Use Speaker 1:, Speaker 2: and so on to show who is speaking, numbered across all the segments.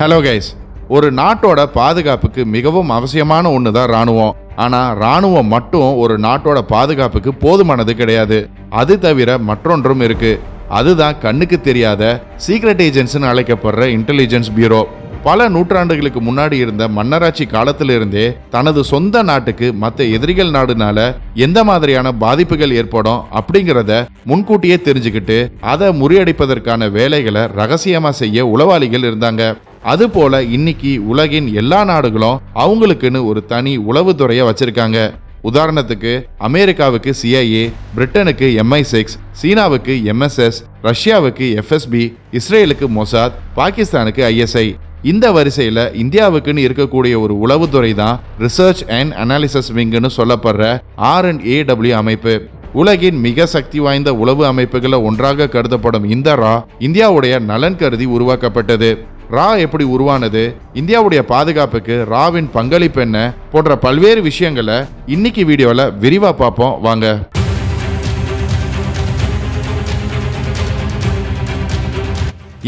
Speaker 1: Hello guys ஒரு நாட்டோட பாதுகாப்புக்கு மிகவும் அவசியமான ஒன்று தான் ராணுவம் ஆனால் ராணுவம் மட்டும் ஒரு நாட்டோட பாதுகாப்புக்கு போதுமானது கிடையாது. அது தவிர மற்றொன்றும் இருக்கு. அதுதான் கண்ணுக்கு தெரியாத சீக்ரெட் ஏஜென்ட்ஸ்னு அழைக்கப்படுற இன்டெலிஜென்ஸ் பியூரோ பல நூற்றாண்டுகளுக்கு முன்னாடி இருந்த மன்னராட்சி காலத்திலிருந்தே தனது சொந்த நாட்டுக்கு மற்ற எதிரிகள் நாடுனால எந்த மாதிரியான பாதிப்புகள் ஏற்படும் அப்படிங்கிறத முன்கூட்டியே தெரிஞ்சுக்கிட்டு அதை முறியடிப்பதற்கான வேலைகளை ரகசியமா செய்ய உளவாளிகள் இருந்தாங்க. அதுபோல இன்னைக்கு உலகின் எல்லா நாடுகளும் அவங்களுக்குன்னு ஒரு தனி உளவுத்துறையை வச்சிருக்காங்க. உதாரணத்துக்கு அமெரிக்காவுக்கு சிஐஏ பிரிட்டனுக்கு எம்ஐ சிக்ஸ் சீனாவுக்கு எம்எஸ்எஸ் ரஷ்யாவுக்கு எஃப்எஸ்பி இஸ்ரேலுக்கு மொசாத் பாகிஸ்தானுக்கு ஐஎஸ்ஐ இந்த வரிசையில் இந்தியாவுக்குன்னு இருக்கக்கூடிய ஒரு உளவுத்துறை தான் ரிசர்ச் அண்ட் அனாலிசிஸ் விங்குன்னு சொல்லப்படுற ஆர் அண்ட் ஏடபிள்யூ அமைப்பு. உலகின் மிக சக்தி வாய்ந்த உளவு அமைப்புகளை ஒன்றாக கருதப்படும் இந்த ரா இந்தியாவுடைய நலன் கருதி உருவாக்கப்பட்டது. ரா எப்படி உருவானது? இந்தியாவுடைய பாதுகாப்புக்கு ராவின் பங்களிப்பு என்ன? போன்ற பல்வேறு விஷயங்களை இன்னைக்கு வீடியோவில் விரிவாக பார்ப்போம். வாங்க.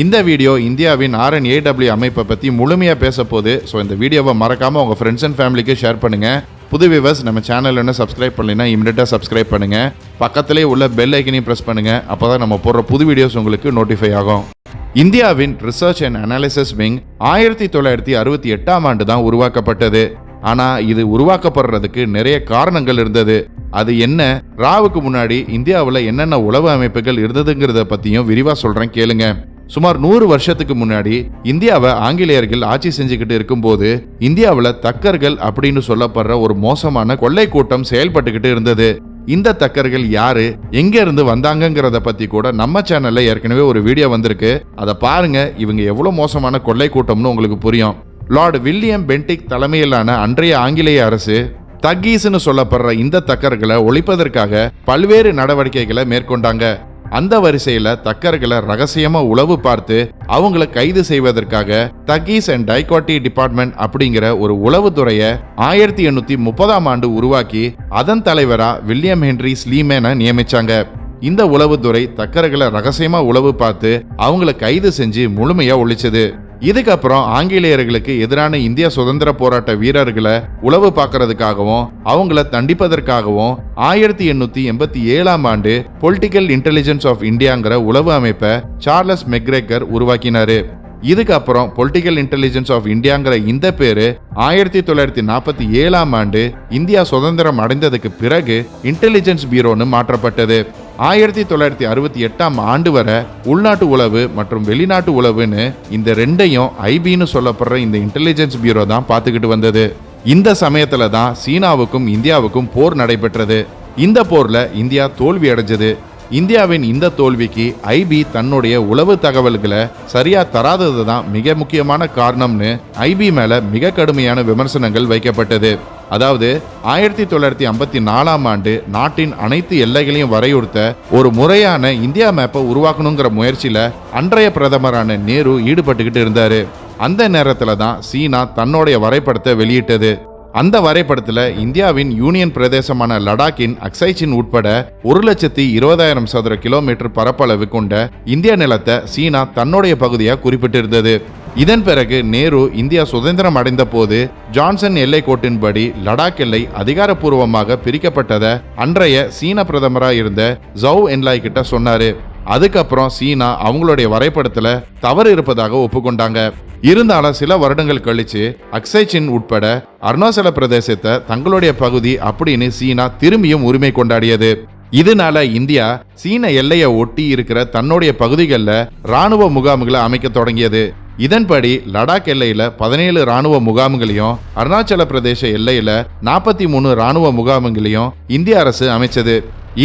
Speaker 1: இந்த வீடியோ இந்தியாவின் ஆர்என் ஏடபிள்யூ அமைப்பை பற்றி முழுமையாக பேச போகுது ஸோ இந்த வீடியோவை மறக்காமல் உங்கள் ஃப்ரெண்ட்ஸ் அண்ட் ஃபேமிலிக்கு ஷேர் பண்ணுங்கள் புது விவர்ஸ் நம்ம சேனல் என்ன சப்ஸ்கிரைப் பண்ணலைன்னா இமிடியட்டாக சப்ஸ்கிரைப் பண்ணுங்கள் பக்கத்திலே உள்ள பெல் ஐக்கனையும் ப்ரெஸ் பண்ணுங்கள் அப்போ தான் நம்ம போடுற புது வீடியோஸ் உங்களுக்கு நோட்டிஃபை ஆகும். இந்தியாவின் ரிசர்ச் அண்ட் அனாலிசிஸ் விங் ஆயிரத்தி தொள்ளாயிரத்தி அறுபத்தி எட்டாம் ஆண்டு தான் உருவாக்கப்பட்டது. ஆனால் இது உருவாக்கப்படுறதுக்கு நிறைய காரணங்கள் இருந்தது. அது என்ன? ராவுக்கு முன்னாடி இந்தியாவில் என்னென்ன உளவு அமைப்புகள் இருந்ததுங்கிறத பற்றியும் விரிவாக சொல்கிறேன் கேளுங்க. சுமார் நூறு வருஷத்துக்கு முன்னாடி இந்தியாவை ஆங்கிலேயர்கள் ஆட்சி செஞ்சுக்கிட்டு இருக்கும்போது இந்தியாவில் தக்கர்கள் அப்படின்னு சொல்லப்படுற ஒரு மோசமான கொள்ளை கூட்டம் செயல்பட்டுக்கிட்டு இருந்தது. இந்த தக்கர்கள் யாரு? எங்க இருந்து வந்தாங்கங்கிறத பத்தி கூட நம்ம சேனல்ல ஏற்கனவே ஒரு வீடியோ வந்திருக்கு. அதை பாருங்க இவங்க எவ்வளவு மோசமான கொள்ளை கூட்டம்னு உங்களுக்கு புரியும். லார்டு வில்லியம் பென்டிக் தலைமையிலான அன்றைய ஆங்கிலேய அரசு தக்கீஸ்னு சொல்லப்படுற இந்த தக்கர்களை ஒழிப்பதற்காக பல்வேறு நடவடிக்கைகளை மேற்கொண்டாங்க. அந்த வரிசையில தக்கர்களை ரகசியமா உளவு பார்த்து அவங்கள கைது செய்வதற்காக தக்கீஸ் அண்ட் டைகாட்டி டிபார்ட்மெண்ட் அப்படிங்கிற ஒரு உளவுத்துறையை ஆயிரத்தி எண்ணூத்தி முப்பதாம் ஆண்டு உருவாக்கி அதன் தலைவரா வில்லியம் ஹென்ரி ஸ்லீமேனை நியமிச்சாங்க. இந்த உளவுத்துறை தக்கர்களை ரகசியமா உளவு பார்த்து அவங்கள கைது செஞ்சு முழுமையா ஒழிச்சது. இதுக்கப்புறம் ஆங்கிலேயர்களுக்கு எதிரான இந்திய சுதந்திர போராட்ட வீரர்களை உளவு பார்க்கறதுக்காகவும் அவங்கள தண்டிப்பதற்காகவும் ஆயிரத்தி எண்ணூத்தி எண்பத்தி ஏழாம் ஆண்டு பொலிட்டிக்கல் இன்டெலிஜென்ஸ் ஆஃப் இந்தியாங்கிற உளவு அமைப்பை சார்லஸ் மெக்ரேக்கர் உருவாக்கினாரு. இதுக்கப்புறம் பொலிட்டிக்கல் இன்டெலிஜென்ஸ் ஆஃப் இந்தியாங்கிற இந்த பேரு ஆயிரத்தி தொள்ளாயிரத்தி நாற்பத்தி ஏழாம் ஆண்டு இந்தியா சுதந்திரம் அடைந்ததுக்கு பிறகு இன்டெலிஜென்ஸ் பியூரோன்னு மாற்றப்பட்டது. ஆயிரத்தி தொள்ளாயிரத்தி அறுபத்தி எட்டாம் ஆண்டு வரை உள்நாட்டு உளவு மற்றும் வெளிநாட்டு உளவுன்னு இந்த ரெண்டையும் ஐபின்னு சொல்லப்படுற இந்த இன்டெலிஜென்ஸ் பியூரோ தான் பார்த்துக்கிட்டு வந்தது. இந்த சமயத்துல தான் சீனாவுக்கும் இந்தியாவுக்கும் போர் நடைபெற்றது. இந்த போர்ல இந்தியா தோல்வி அடைஞ்சது. இந்தியாவின் இந்த தோல்விக்கு ஐபி தன்னுடைய உளவு தகவல்களை சரியா தராதது தான் மிக முக்கியமான காரணம்னு ஐபி மேல மிக கடுமையான விமர்சனங்கள் வைக்கப்பட்டது. அதாவது ஆயிரத்தி தொள்ளாயிரத்தி ஐம்பத்தி நாலாம் ஆண்டு நாட்டின் அனைத்து எல்லைகளையும் வரையுறுத்த ஒரு முறையான இந்தியா மேப்பை உருவாக்கணுங்கிற முயற்சியில அன்றைய பிரதமரான நேரு ஈடுபட்டுக்கிட்டு இருந்தாரு. அந்த நேரத்துல தான் சீனா தன்னுடைய வரைபடத்தை வெளியிட்டது. அந்த வரைபடத்தில் இந்தியாவின் யூனியன் பிரதேசமான லடாக்கின் அக்சைச்சின் உட்பட ஒரு லட்சத்தி இருபதாயிரம் சதுர கிலோமீட்டர் பரப்பளவு கொண்ட இந்திய நிலத்தை சீனா தன்னுடைய பகுதியாக குறிப்பிட்டிருந்தது. இதன் பிறகு நேரு இந்தியா சுதந்திரம் அடைந்த போது ஜான்சன் எல்லை கோட்டின்படி லடாக் எல்லை அதிகாரப்பூர்வமாக பிரிக்கப்பட்டதை அன்றைய சீன பிரதமராக இருந்த ஜவ் என்லாய் கிட்ட சொன்னாரு. அதுக்கப்புறம் சீனா அவங்களுடைய வரைபடத்துல தவறு இருப்பதாக ஒப்புக்கொண்டாங்க. இருந்தாலும் சில வருடங்கள் கழிச்சு அக்சைச்சின் உட்பட அருணாச்சல பிரதேசத்தை தங்களுடைய பகுதி அப்படின்னு சீனா திரும்பியும் உரிமை கொண்டாடியது. இதனால இந்தியா சீன எல்லையை ஒட்டி இருக்கிற தன்னுடைய பகுதிகளில் ராணுவ முகாம்களை அமைக்க தொடங்கியது. இதன்படி லடாக் எல்லையில பதினேழு ராணுவ முகாம்களையும் அருணாச்சல பிரதேச எல்லையில நாற்பத்தி மூணு ராணுவ முகாம்களையும் இந்திய அரசு அமைச்சது.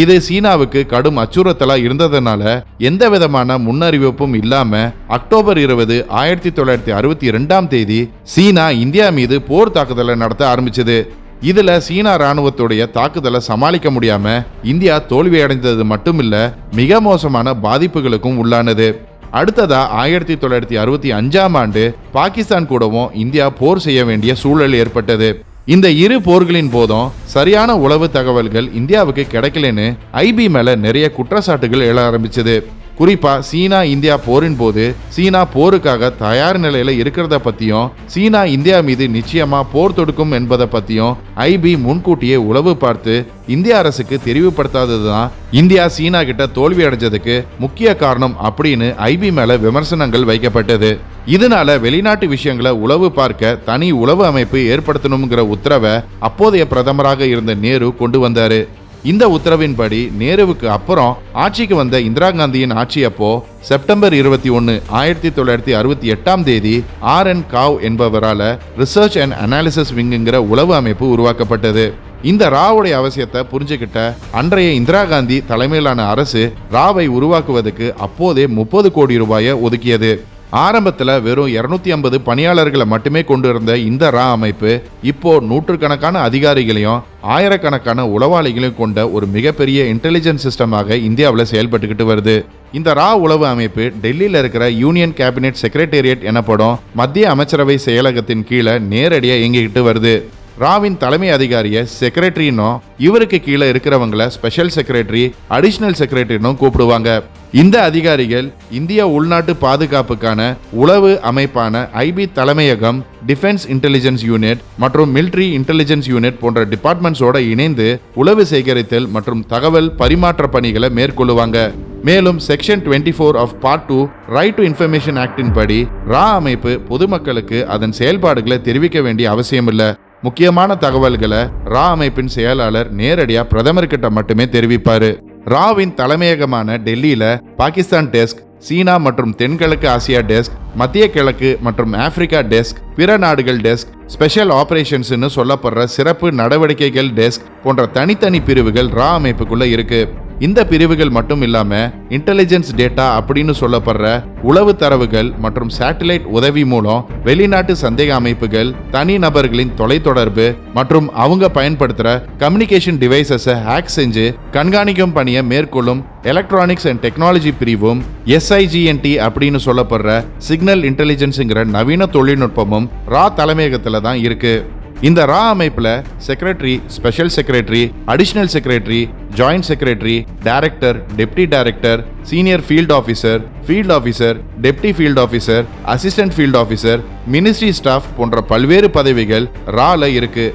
Speaker 1: இது சீனாவுக்கு கடும் அச்சுறுத்தலா இருந்ததுனால எந்த விதமான முன்னறிவிப்பும் இல்லாம அக்டோபர் இருபது ஆயிரத்தி தொள்ளாயிரத்தி அறுபத்தி ரெண்டாம் தேதி சீனா இந்தியா மீது போர் தாக்குதலை நடத்த ஆரம்பிச்சது. இதில் சீனா ராணுவத்துடைய தாக்குதலை சமாளிக்க முடியாமல் இந்தியா தோல்வி அடைந்தது மட்டுமில்ல மிக மோசமான பாதிப்புகளுக்கும் உள்ளானது. அடுத்ததா ஆயிரத்தி தொள்ளாயிரத்தி அறுபத்தி அஞ்சாம் ஆண்டு பாகிஸ்தான் கூடவும் இந்தியா போர் செய்ய வேண்டிய சூழல் ஏற்பட்டது. இந்த இரு போர்களின் போதும் சரியான உளவு தகவல்கள் இந்தியாவுக்கு கிடைக்கலன்னு ஐபி மேல நிறைய குற்றச்சாட்டுகள் எழ ஆரம்பிச்சது. குறிப்பா சீனா இந்தியா போரின் போது சீனா போருக்காக தயார் நிலையில இருக்கிறத பத்தியும் சீனா இந்தியா மீது நிச்சயமா போர் தொடுக்கும் என்பதை பத்தியும் ஐபி முன்கூட்டியே உளவு பார்த்து இந்திய அரசுக்கு தெரிவுபடுத்தாததுதான் இந்தியா சீனா கிட்ட தோல்வி அடைஞ்சதுக்கு முக்கிய காரணம் அப்படின்னு ஐபி மேல விமர்சனங்கள் வைக்கப்பட்டது. இதனால வெளிநாட்டு விஷயங்களை உளவு பார்க்க தனி உளவு அமைப்பு ஏற்படுத்தணுங்கிற உத்தரவை அப்போதைய பிரதமராக இருந்த நேரு கொண்டு வந்தாரு. இந்த உத்தரவின்படி நேருவுக்கு அப்புறம் ஆட்சிக்கு வந்த இந்திரா காந்தியின் ஆட்சி அப்போ செப்டம்பர் இருபத்தி ஒன்று ஆயிரத்தி தொள்ளாயிரத்தி அறுபத்தி எட்டாம் தேதி ஆர் என் காவ் என்பவரால ரிசர்ச் அண்ட் அனாலிசிஸ் விங்குங்கிற உளவு அமைப்பு உருவாக்கப்பட்டது. இந்த ராவுடைய அவசியத்தை புரிஞ்சுக்கிட்ட அன்றைய இந்திரா காந்தி தலைமையிலான அரசு ராவை உருவாக்குவதற்கு அப்போதே முப்பது கோடி ரூபாயை ஒதுக்கியது. ஆரம்பத்தில் வெறும் 250 ஐம்பது பணியாளர்களை மட்டுமே கொண்டு இருந்த இந்த ரா அமைப்பு இப்போ நூற்றுக்கணக்கான அதிகாரிகளையும் ஆயிரக்கணக்கான உளவாளிகளையும் கொண்ட ஒரு மிகப்பெரிய இன்டெலிஜென்ஸ் சிஸ்டமாக இந்தியாவில் செயல்பட்டுக்கிட்டு வருது. இந்த ரா உளவு அமைப்பு டெல்லியில் இருக்கிற யூனியன் கேபினெட் செக்ரட்டேரியட் எனப்படும் மத்திய அமைச்சரவை செயலகத்தின் கீழே நேரடியாக இயங்கிக்கிட்டு வருது. ராவின் தலைமை அதிகாரியை செக்ரட்டரினும் இவருக்கு கீழே இருக்கிறவங்கள ஸ்பெஷல் செக்ரட்டரி அடிஷனல் செக்ரட்டரினும் கூப்பிடுவாங்க. இந்த அதிகாரிகள் இந்திய உள்நாட்டு பாதுகாப்புக்கான உளவு அமைப்பான ஐபி தலைமையகம் டிஃபென்ஸ் இன்டெலிஜென்ஸ் யூனிட் மற்றும் மிலிட்ரி இன்டெலிஜென்ஸ் யூனிட் போன்ற டிபார்ட்மெண்ட்ஸோட இணைந்து உளவு சேகரித்தல் மற்றும் தகவல் பரிமாற்ற பணிகளை மேற்கொள்ளுவாங்க. மேலும் section 24 four of part two right to information actin படி ரா அமைப்பு பொதுமக்களுக்கு அதன் செயல்பாடுகளை தெரிவிக்க வேண்டிய அவசியம் இல்லை முக்கியமான தகவல்களை ரா அமைப்பின் செயலாளர் நேரடியா பிரதமர்கிட்ட மட்டுமே தெரிவிப்பாரு. ராவின் தலைமையகமான டெல்லியில பாகிஸ்தான் டெஸ்க் சீனா மற்றும் தென்கிழக்கு ஆசியா டெஸ்க் மத்திய கிழக்கு மற்றும் ஆப்பிரிக்கா டெஸ்க் பிற நாடுகள் டெஸ்க் ஸ்பெஷல் ஆபரேஷன்ஸ்னு சொல்லப்படுற சிறப்பு நடவடிக்கைகள் டெஸ்க் போன்ற தனித்தனி பிரிவுகள் ரா அமைப்புக்குள்ள இருக்கு. இந்த பிரிவுகள் மட்டும் இல்லாம இன்டெலிஜென்ஸ் டேட்டா அப்படின்னு சொல்லப்படுற உளவு தரவுகள் மற்றும் சேட்டலைட் உதவி மூலம் வெளிநாட்டு சந்தேக அமைப்புகள் தனி நபர்களின் தொலைத்தொடர்பு மற்றும் அவங்க பயன்படுத்துற கம்யூனிகேஷன் டிவைசஸை ஹேக் செஞ்சு கண்காணிக்கும் பணியை மேற்கொள்ளும் எலக்ட்ரானிக்ஸ் அண்ட் டெக்னாலஜி பிரிவும் எஸ்ஐஜிஎன்டி அப்படின்னு சொல்லப்படுற சிக்னல் இன்டெலிஜென்ஸுங்கிற நவீன தொழில்நுட்பமும் ரா தலைமையகத்துல தான் இருக்கு. இந்த ரா அமைப்பில் secretary special secretary additional secretary joint secretary director deputy director senior field officer field officer deputy field officer assistant field officer ministry staff போன்ற பல்வேறு பதவிகள் ரால இருக்கு.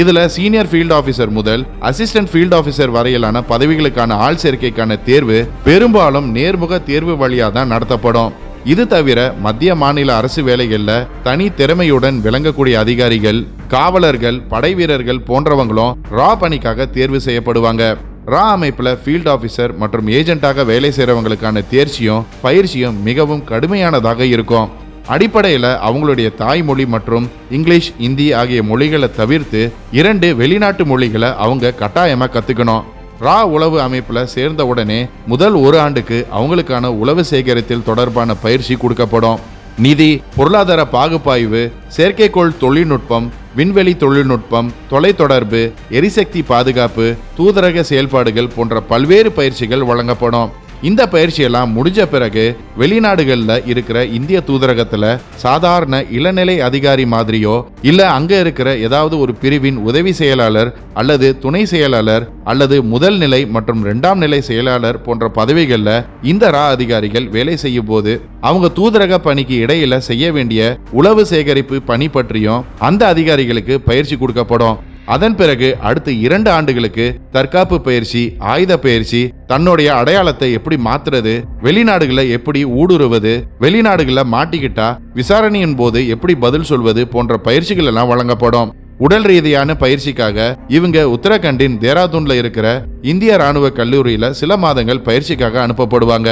Speaker 1: இதில் சீனியர் ஃபீல்ட் ஆஃபீஸர் முதல் அசிஸ்டன்ட் ஃபீல்ட் ஆஃபீஸர் வரையிலான பதவிகளுக்கான ஆள் சேர்க்கைக்கான தேர்வு பெரும்பாலும் நேர்முக தேர்வு வழியாக தான் நடத்தப்படும். இது தவிர மத்திய மாநில அரசு வேலைகளில் தனி திறமையுடன் விளங்கக்கூடிய அதிகாரிகள் காவலர்கள் படை வீரர்கள் போன்றவங்களும் ரா பணிக்காக தேர்வு செய்யப்படுவாங்க. ரா அமைப்பில் ஃபீல்ட் ஆஃபீஸர் மற்றும் ஏஜென்ட்டாக வேலை செய்கிறவங்களுக்கான தேர்ச்சியும் பயிற்சியும் மிகவும் கடுமையானதாக இருக்கும். அடிப்படையில் அவங்களுடைய தாய்மொழி மற்றும் இங்கிலீஷ் இந்தி ஆகிய மொழிகளை தவிர்த்து இரண்டு வெளிநாட்டு மொழிகளை அவங்க கட்டாயமாக கற்றுக்கணும் ரா உளவு அமைப்பில் சேர்ந்த உடனே முதல் ஒரு ஆண்டுக்கு அவங்களுக்கான உளவு சேகரித்தல் தொடர்பான பயிற்சி கொடுக்கப்படும். நிதி பொருளாதார பாகுப்பாய்வு செயற்கைக்கோள் தொழில்நுட்பம் விண்வெளி தொழில்நுட்பம் தொலைத்தொடர்பு எரிசக்தி பாதுகாப்பு தூதரக செயல்பாடுகள் போன்ற பல்வேறு பயிற்சிகள் வழங்கப்படும். இந்த பயிற்சியெல்லாம் முடிஞ்ச பிறகு வெளிநாடுகளில் இருக்கிற இந்திய தூதரகத்தில் சாதாரண இளநிலை அதிகாரி மாதிரியோ இல்லை அங்கே இருக்கிற ஏதாவது ஒரு பிரிவின் உதவி செயலாளர் அல்லது துணை செயலாளர் அல்லது முதல் நிலை மற்றும் இரண்டாம் நிலை செயலாளர் போன்ற பதவிகளில் இந்த ரா அதிகாரிகள் வேலை செய்யும் போது அவங்க தூதரக பணிக்கு இடையில செய்ய வேண்டிய உளவு சேகரிப்பு பணி பற்றியும் அந்த அதிகாரிகளுக்கு பயிற்சி கொடுக்கப்படும். அதன் பிறகு அடுத்த இரண்டு ஆண்டுகளுக்கு தற்காப்பு பயிற்சி ஆயுத பயிற்சி தன்னுடைய அடையாளத்தை எப்படி மாத்துறது வெளிநாடுகளை எப்படி ஊடுருவது வெளிநாடுகளை மாட்டிக்கிட்டா விசாரணையின் போது எப்படி பதில் சொல்வது போன்ற பயிற்சிகள் எல்லாம் வழங்கப்படும். உடல் ரீதியான பயிற்சிக்காக இவங்க உத்தரகண்டின் தேராதூன்ல இருக்கிற இந்திய ராணுவ கல்லூரியில சில மாதங்கள் பயிற்சிக்காக அனுப்பப்படுவாங்க.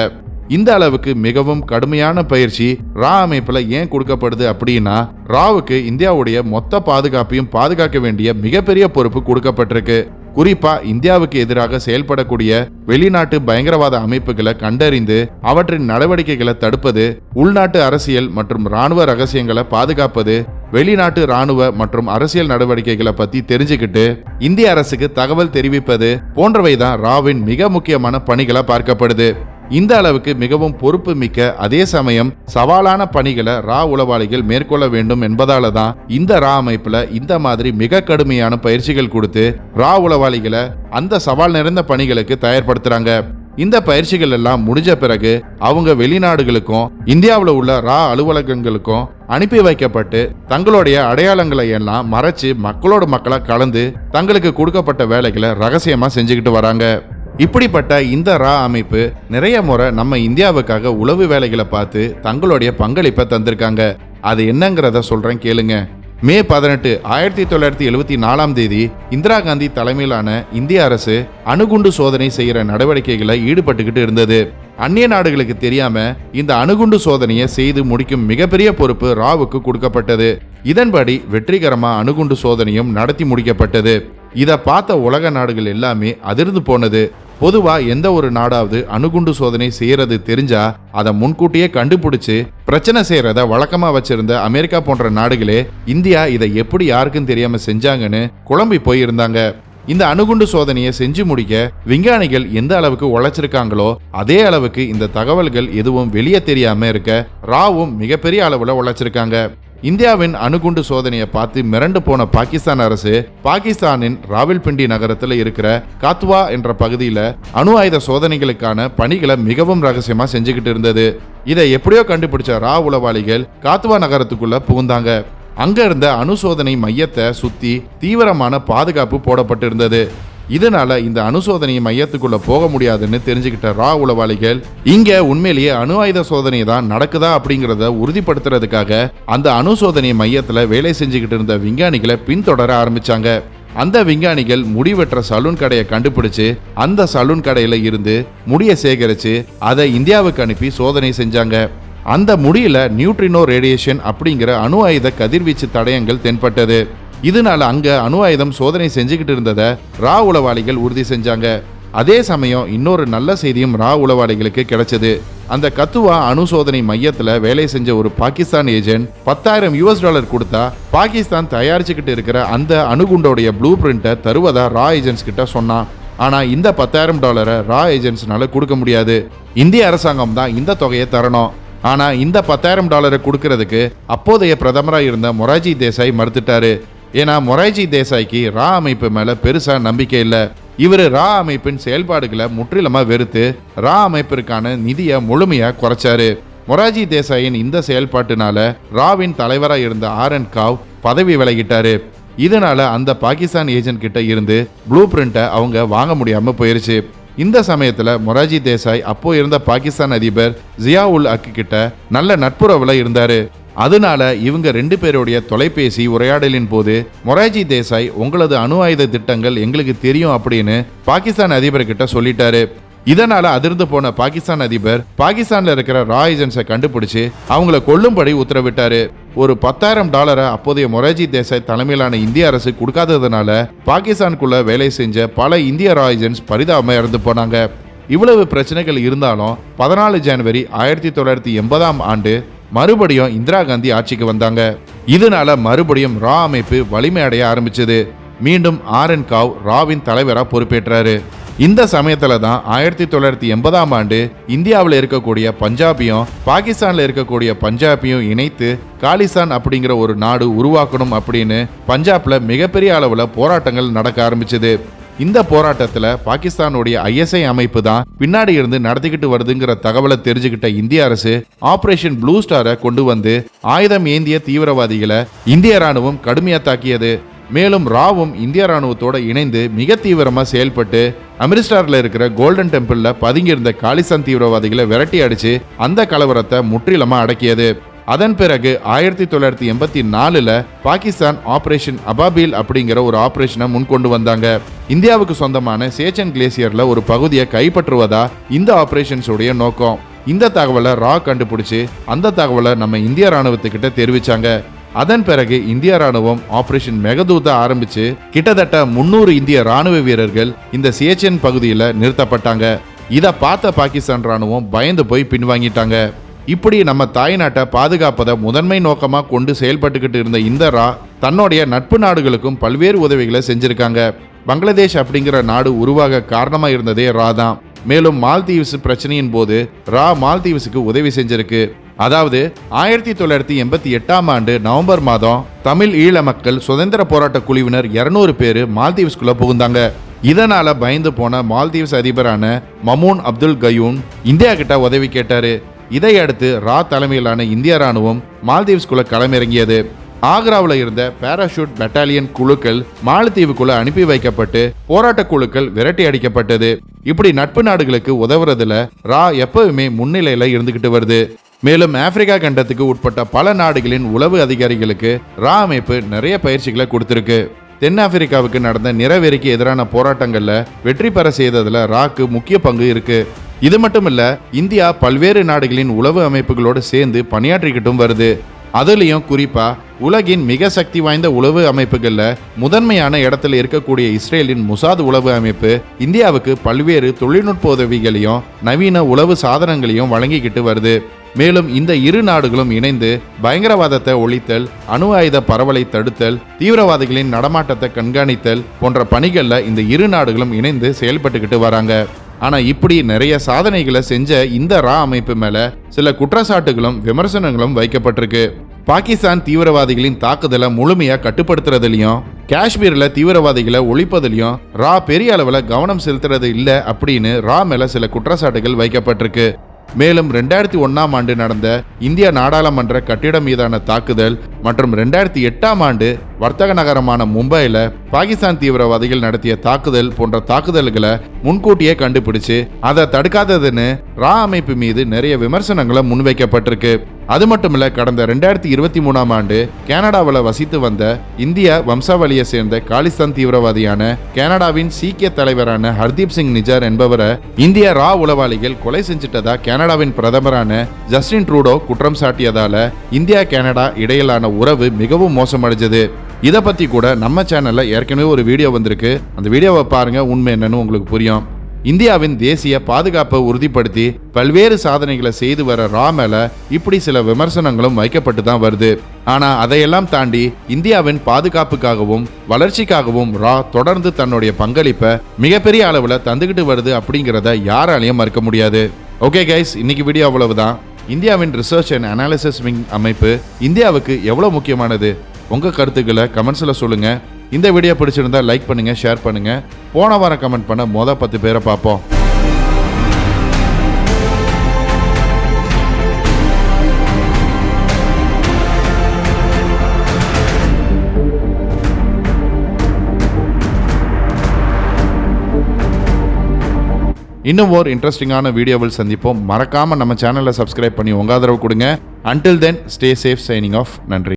Speaker 1: இந்த அளவுக்கு மிகவும் கடுமையான பயிற்சி ரா அமைப்புல ஏன் கொடுக்கப்படுது அப்படின்னா ராவுக்கு இந்தியாவுடைய மொத்த பாதுகாப்பையும் பாதுகாக்க வேண்டிய மிகப்பெரிய பொறுப்பு கொடுக்கப்பட்டிருக்கு. குறிப்பா இந்தியாவுக்கு எதிராக செயல்படக்கூடிய வெளிநாட்டு பயங்கரவாத அமைப்புகளை கண்டறிந்து அவற்றின் நடவடிக்கைகளை தடுப்பது உள்நாட்டு அரசியல் மற்றும் ராணுவ ரகசியங்களை பாதுகாப்பது வெளிநாட்டு ராணுவ மற்றும் அரசியல் நடவடிக்கைகளை பத்தி தெரிஞ்சுக்கிட்டு இந்திய அரசுக்கு தகவல் தெரிவிப்பது போன்றவை தான் ராவின் மிக முக்கியமான பணிகளை பார்க்கப்படுது. இந்த அளவுக்கு மிகவும் பொறுப்பு மிக்க அதே சமயம் சவாலான பணிகளை ரா உளவாளிகள் மேற்கொள்ள வேண்டும் என்பதால தான் இந்த ரா அமைப்பில் இந்த மாதிரி மிக கடுமையான பயிற்சிகள் கொடுத்து ரா உளவாளிகளை அந்த சவால் நிறைந்த பணிகளுக்கு தயார்படுத்துறாங்க. இந்த பயிற்சிகள் எல்லாம் முடிஞ்ச பிறகு அவங்க வெளிநாடுகளுக்கும் இந்தியாவில் உள்ள ரா அலுவலகங்களுக்கும் அனுப்பி வைக்கப்பட்டு தங்களுடைய அடையாளங்களை எல்லாம் மறைச்சு மக்களோட மக்களை கலந்து தங்களுக்கு கொடுக்கப்பட்ட வேலைகளை ரகசியமா செஞ்சுக்கிட்டு வராங்க. இப்படிப்பட்ட இந்த ரா அமைப்பு நிறைய முறை நம்ம இந்தியாவுக்காக உளவு வேலைகளை பார்த்து தங்களுடைய பங்களிப்பை தந்திருக்காங்க. அது என்னங்கிறத சொல்றேன் கேளுங்க. மே பதினெட்டு ஆயிரத்தி தொள்ளாயிரத்தி எழுபத்தி நாலாம் தேதி இந்திரா காந்தி தலைமையிலான இந்திய அரசு அணுகுண்டு சோதனை செய்கிற நடவடிக்கைகளை ஈடுபட்டுக்கிட்டு இருந்தது. அந்நிய நாடுகளுக்கு தெரியாம இந்த அணுகுண்டு சோதனையை செய்து முடிக்கும் மிகப்பெரிய பொறுப்பு ராவுக்கு கொடுக்கப்பட்டது. இதன்படி வெற்றிகரமா அணுகுண்டு சோதனையும் நடத்தி முடிக்கப்பட்டது. இதை பார்த்த உலக நாடுகள் எல்லாமே அதிர்ந்து போனது. பொதுவாக எந்த ஒரு நாடாவது அணுகுண்டு சோதனை செய்யறது தெரிஞ்சா அதை முன்கூட்டியே கண்டுபிடிச்சு பிரச்சனை செய்யறத வழக்கமாக வச்சிருந்த அமெரிக்கா போன்ற நாடுகளே இந்தியா இதை எப்படி யாருக்கும் தெரியாம செஞ்சாங்கன்னு குழம்பி போயிருந்தாங்க. இந்த அணுகுண்டு சோதனையை செஞ்சு முடிக்க விஞ்ஞானிகள் எந்த அளவுக்கு உழைச்சிருக்காங்களோ அதே அளவுக்கு இந்த தகவல்கள் எதுவும் வெளியே தெரியாம இருக்க ராவும் மிகப்பெரிய அளவுல உழைச்சிருக்காங்க. இந்தியாவின் அணுகுண்டு சோதனையை பார்த்து மிரண்டு போன பாகிஸ்தான் அரசு பாகிஸ்தானின் ராவல்பிண்டி நகரத்தில் இருக்கிற காத்வா என்ற பகுதியில் அணு ஆயுத சோதனைகளுக்கான பணிகளை மிகவும் ரகசியமா செஞ்சுக்கிட்டு இருந்தது. இதை எப்படியோ கண்டுபிடிச்ச ரா உளவாளிகள் காத்வா நகரத்துக்குள்ள புகுந்தாங்க. அங்க இருந்த அணுசோதனை மையத்தை சுத்தி தீவிரமான பாதுகாப்பு போடப்பட்டிருந்தது. இதனால இந்த அணுசோதனை மையத்துக்குள்ள போக முடியாதுன்னு தெரிஞ்சுக்கிட்ட ரா உளவாளிகள் இங்க உண்மையிலேயே அணு ஆயுத சோதனை தான் நடக்குதா அப்படிங்கிறத உறுதிப்படுத்துறதுக்காக அந்த அணுசோதனை மையத்துல வேலை செஞ்சுக்கிட்டு இருந்த விஞ்ஞானிகளை பின்தொடர ஆரம்பிச்சாங்க. அந்த விஞ்ஞானிகள் முடி வெட்டுற சலூன் கடையை கண்டுபிடிச்சு அந்த சலூன் கடையில இருந்து முடியை சேகரிச்சு அதை இந்தியாவுக்கு அனுப்பி சோதனை செஞ்சாங்க. அந்த முடியில நியூட்ரினோ ரேடியேஷன் அப்படிங்கிற அணு ஆயுத கதிர்வீச்சு தடயங்கள் தென்பட்டது. இதனால அங்க அணு ஆயுதம் சோதனை செஞ்சுக்கிட்டு இருந்ததை ரா உளவாளிகள் உறுதி செஞ்சாங்க. அதே சமயம் இன்னொரு நல்ல செய்தியும் ரா உளவாளிகளுக்கு கிடைச்சது. அந்த கத்துவா அணு சோதனை மையத்துல வேலை செஞ்ச ஒரு பாகிஸ்தான் ஏஜென்ட் பத்தாயிரம் யூஎஸ் டாலர் கொடுத்தா பாகிஸ்தான் தயாரிச்சுக்கிட்டு இருக்கிற அந்த அணுகுண்டோடைய ப்ளூ பிரிண்ட்டை தருவதா ரா ஏஜென்ட்ஸ் கிட்ட சொன்னான். ஆனா இந்த பத்தாயிரம் டாலரை ரா ஏஜென்ட்ஸ்னால கொடுக்க முடியாது. இந்திய அரசாங்கம் தான் இந்த தொகையை தரணும். ஆனால் இந்த பத்தாயிரம் டாலரை கொடுக்கறதுக்கு அப்போதைய பிரதமராக இருந்த மொராஜி தேசாய் மறுத்துட்டாரு. ஏன்னா மொராஜி தேசாய்க்கு ரா அமைப்பு மேலே பெருசாக நம்பிக்கை இல்லை. இவர் ரா அமைப்பின் செயல்பாடுகளை முற்றிலுமாக வெறுத்து ரா அமைப்பிற்கான நிதியை முழுமையாக குறைச்சாரு. மொராஜி தேசாயின் இந்த செயல்பாட்டினால ராவின் தலைவராக இருந்த ஆர் என் காவ் பதவி விலகிட்டாரு. இதனால அந்த பாகிஸ்தான் ஏஜென்ட் கிட்ட இருந்து ப்ளூ பிரிண்ட்டை அவங்க வாங்க முடியாமல் போயிருச்சு. இந்த சமயத்தில் மொராஜி தேசாய் அப்போ இருந்த பாகிஸ்தான் அதிபர் ஜியாவுல் அக்கு கிட்ட நல்ல நட்புறவுல இருந்தாரு. அதனால இவங்க ரெண்டு பேருடைய தொலைபேசி உரையாடலின் போது மொராஜி தேசாய் உங்களது அணு ஆயுத திட்டங்கள் எங்களுக்கு தெரியும் அப்படின்னு பாகிஸ்தான் அதிபர் கிட்ட சொல்லிட்டாரு. இதனால அதிர்ந்து போன பாகிஸ்தான் அதிபர் பாகிஸ்தான்ல இருக்கிற ரா ஏஜென்ட்ஸை கண்டுபிடிச்சு அவங்கள கொல்லும்படி உத்தரவிட்டாரு. ஒரு பத்தாயிரம் டாலரை அப்போதைய மொராஜி தேசாய் தலைமையிலான இந்திய அரசு கொடுக்காததுனால பாகிஸ்தானுக்குள்ள வேலை செஞ்ச பல இந்திய ரா ஏஜென்ட்ஸ் பரிதாபமாக இறந்து போனாங்க. இவ்வளவு பிரச்சனைகள் இருந்தாலும் பதினாலு ஜனவரி ஆயிரத்தி தொள்ளாயிரத்தி எண்பதாம் ஆண்டு மறுபடியும் இந்திரா காந்தி ஆட்சிக்கு வந்தாங்க. இதனால மறுபடியும் ரா அமைப்பு வலிமை அடைய ஆரம்பிச்சது. மீண்டும் ஆர் என் காவ் ராவின் தலைவராக பொறுப்பேற்றாரு. இந்த சமயத்துல தான் ஆயிரத்தி தொள்ளாயிரத்தி எண்பதாம் ஆண்டு இந்தியாவில் இருக்கக்கூடிய பஞ்சாபியும் பாகிஸ்தான்ல இருக்கக்கூடிய பஞ்சாபியும் இணைத்து காலிஸ்தான் அப்படிங்கிற ஒரு நாடு உருவாக்கணும் அப்படின்னு பஞ்சாப்ல மிகப்பெரிய அளவுல போராட்டங்கள் நடக்க ஆரம்பிச்சது. இந்த போராட்டத்துல பாகிஸ்தானுடைய ஐஎஸ்ஐ அமைப்பு தான் பின்னாடி இருந்து நடத்திக்கிட்டு வருதுங்கிற தகவலை தெரிஞ்சுக்கிட்ட இந்திய அரசு ஆபரேஷன் ப்ளூ ஸ்டாரை கொண்டு வந்து ஆயுதம் ஏந்திய தீவிரவாதிகளை இந்திய ராணுவம் கடுமையா தாக்கியது மேலும் ராவும் இந்திய ராணுவத்தோடு இணைந்து மிக தீவிரமாக செயல்பட்டு அமிர்ஸ்டாரில் இருக்கிற கோல்டன் டெம்பிளில் பதுங்கியிருந்த காலிஸ்தான் தீவிரவாதிகளை விரட்டி அடித்து அந்த கலவரத்தை முற்றிலுமாக அடக்கியது. அதன் பிறகு ஆயிரத்தி தொள்ளாயிரத்தி எண்பத்தி நாலில் பாகிஸ்தான் ஆபரேஷன் அபாபீல் அப்படிங்கிற ஒரு ஆபரேஷனை முன்கொண்டு வந்தாங்க. இந்தியாவுக்கு சொந்தமான சேச்சன் கிளேசியரில் ஒரு பகுதியை கைப்பற்றுவதா இந்த ஆபரேஷன்ஸோடைய நோக்கம். இந்த தகவலை ரா கண்டுபிடிச்சு அந்த தகவலை நம்ம இந்திய ராணுவத்துக்கிட்ட தெரிவிச்சாங்க. அதன் பிறகு இந்திய ராணுவம் ஆபரேஷன் மெகதூத ஆரம்பிச்சு கிட்டத்தட்ட முன்னூறு இந்திய ராணுவ வீரர்கள் இந்த சியச்சன் பகுதியில் நிறுத்தப்பட்டாங்க. இதை பார்த்த பாகிஸ்தான் ராணுவம் பயந்து போய் பின்வாங்கிட்டாங்க. இப்படி நம்ம தாய்நாட்டை பாதுகாப்பதை முதன்மை நோக்கமாக கொண்டு செயல்பட்டுக்கிட்டு இருந்த இந்த ரா தன்னுடைய நட்பு நாடுகளுக்கும் பல்வேறு உதவிகளை செஞ்சுருக்காங்க. பங்களாதேஷ் அப்படிங்கிற நாடு உருவாக காரணமாக இருந்ததே ரா தான். மேலும் மால்தீவ்ஸ் பிரச்சனையின் போது ரா மால்தீவ்ஸுக்கு உதவி செஞ்சிருக்கு. அதாவது ஆயிரத்தி தொள்ளாயிரத்தி எண்பத்தி எட்டாம் ஆண்டு நவம்பர் மாதம் தமிழ் ஈழ மக்கள் சுதந்திர போராட்ட குழுவினர் இருநூறு பேர் மால்தீவ்ஸ்குள்ள புகுந்தாங்க. இதனால பயந்து போன மால்தீவ்ஸ் அதிபரான மமூன் அப்துல் கயூன் இந்தியா கிட்ட உதவி கேட்டாரு. இதையடுத்து ரா தலைமையிலான இந்திய ராணுவம் மால்தீவ்ஸ்குள்ள களமிறங்கியது. ஆக்ராவில் இருந்த பாராஷூட் பெட்டாலியன் குழுக்கள் மாலத்தீவுக்குள்ள அனுப்பி வைக்கப்பட்டு போராட்ட குழுக்கள் விரட்டி அடிக்கப்பட்டது. இப்படி நட்பு நாடுகளுக்கு உதவுறதுல ரா எப்பவுமே முன்னிலையில இருந்துகிட்டு வருது. மேலும் ஆப்பிரிக்கா கண்டத்துக்கு உட்பட்ட பல நாடுகளின் உளவு அதிகாரிகளுக்கு ரா அமைப்பு நிறைய பயிற்சிகளை கொடுத்திருக்கு. தென்னாப்பிரிக்காவுக்கு நடந்த நிறவெறிக்கு எதிரான போராட்டங்களில் வெற்றி பெற செய்ததில் ராக்கு முக்கிய பங்கு இருக்கு. இது மட்டும் இல்ல இந்தியா பல்வேறு நாடுகளின் உளவு அமைப்புகளோடு சேர்ந்து பணியாற்றிக்கிட்டும் வருது. அதுலேயும் குறிப்பா உலகின் மிக சக்தி வாய்ந்த உளவு அமைப்புகளில் முதன்மையான இடத்துல இருக்கக்கூடிய இஸ்ரேலின் முசாத் உளவு அமைப்பு இந்தியாவுக்கு பல்வேறு தொழில்நுட்ப உதவிகளையும் நவீன உளவு சாதனங்களையும் வழங்கிக்கிட்டு வருது. மேலும் இந்த இரு நாடுகளும் இணைந்து பயங்கரவாதத்தை ஒழித்தல் அணு ஆயுத பரவலை தடுத்தல் தீவிரவாதிகளின் நடமாட்டத்தை கண்காணித்தல் போன்ற பணிகளில் இந்த இரு நாடுகளும் இணைந்து செயல்பட்டுக்கிட்டு வராங்க. ஆனால் இப்படி நிறைய சாதனைகளை செஞ்ச இந்த ரா அமைப்பு மேலே சில குற்றச்சாட்டுகளும் விமர்சனங்களும் வைக்கப்பட்டிருக்கு. பாகிஸ்தான் தீவிரவாதிகளின் தாக்குதலை முழுமையாக கட்டுப்படுத்துறதுலையும் காஷ்மீரில் தீவிரவாதிகளை ஒழிப்பதிலையும் ரா பெரிய அளவில் கவனம் செலுத்துறது இல்லை அப்படின்னு ரா மேலே சில குற்றச்சாட்டுகள் வைக்கப்பட்டிருக்கு. மேலும் ரெண்டாயிரத்தி ஒன்றாம் ஆண்டு நடந்த இந்திய நாடாளுமன்ற கட்டிடம் மீதான தாக்குதல் மற்றும் ரெண்டாயிரத்தி எட்டாம் ஆண்டு வர்த்தக நகரமான மும்பையில் பாகிஸ்தான் தீவிரவாதிகள் நடத்திய தாக்குதல் போன்ற தாக்குதல்களை முன்கூட்டியே கண்டுபிடிச்சு அதை தடுக்காததுன்னு ரா அமைப்பு மீது நிறைய விமர்சனங்களை முன்வைக்கப்பட்டிருக்கு. அது மட்டும் இல்ல கடந்த ரெண்டாயிரத்தி இருபத்தி மூணாம் ஆண்டு கனடாவில் வசித்து வந்த இந்திய வம்சாவளியை சேர்ந்த காலிஸ்தான் தீவிரவாதியான கனடாவின் சீக்கிய தலைவரான ஹர்தீப் சிங் நிஜார் என்பவரை இந்திய ரா உளவாளிகள் கொலை செஞ்சிட்டதா கனடாவின் பிரதமரான ஜஸ்டின் ட்ரூடோ குற்றம் சாட்டியதால இந்தியா கனடா இடையிலான உறவு மிகவும் மோசமடைஞ்சது. இதை பற்றி கூட நம்ம சேனலில் ஏற்கனவே ஒரு வீடியோ வந்திருக்கு. அந்த வீடியோவை பாருங்கள் உண்மை என்னன்னு உங்களுக்கு புரியும். இந்தியாவின் தேசிய பாதுகாப்பை உறுதிப்படுத்தி பல்வேறு சாதனைகளை செய்து வர ரா மேல இப்படி சில விமர்சனங்களும் வைக்கப்பட்டு தான் வருது. ஆனா அதையெல்லாம் தாண்டி இந்தியாவின் பாதுகாப்புக்காகவும் வளர்ச்சிக்காகவும் ரா தொடர்ந்து தன்னுடைய பங்களிப்பை மிகப்பெரிய அளவில் தந்துக்கிட்டு வருது அப்படிங்கிறத யாராலையும் மறுக்க முடியாது. ஓகே கைஸ் இன்னைக்கு வீடியோ அவ்வளவுதான். இந்தியாவின் ரிசர்ச் அண்ட் அனாலிசிஸ் விங் அமைப்பு இந்தியாவுக்கு எவ்வளோ முக்கியமானது? உங்க கருத்துக்களை கமெண்ட்ஸ்ல சொல்லுங்க. இந்த வீடியோ பிடிச்சிருந்தா லைக் பண்ணுங்க ஷேர் பண்ணுங்க. போன வாரம் கமெண்ட் பண்ண மொதல் பத்து பேரை பார்ப்போம். இன்னும் ஒரு இன்ட்ரெஸ்டிங்கான வீடியோவில் சந்திப்போம். மறக்காமல் நம்ம சேனலை சப்ஸ்கிரைப் பண்ணி உங்க ஆதரவு கொடுங்க. Until then stay safe signing off நன்றி.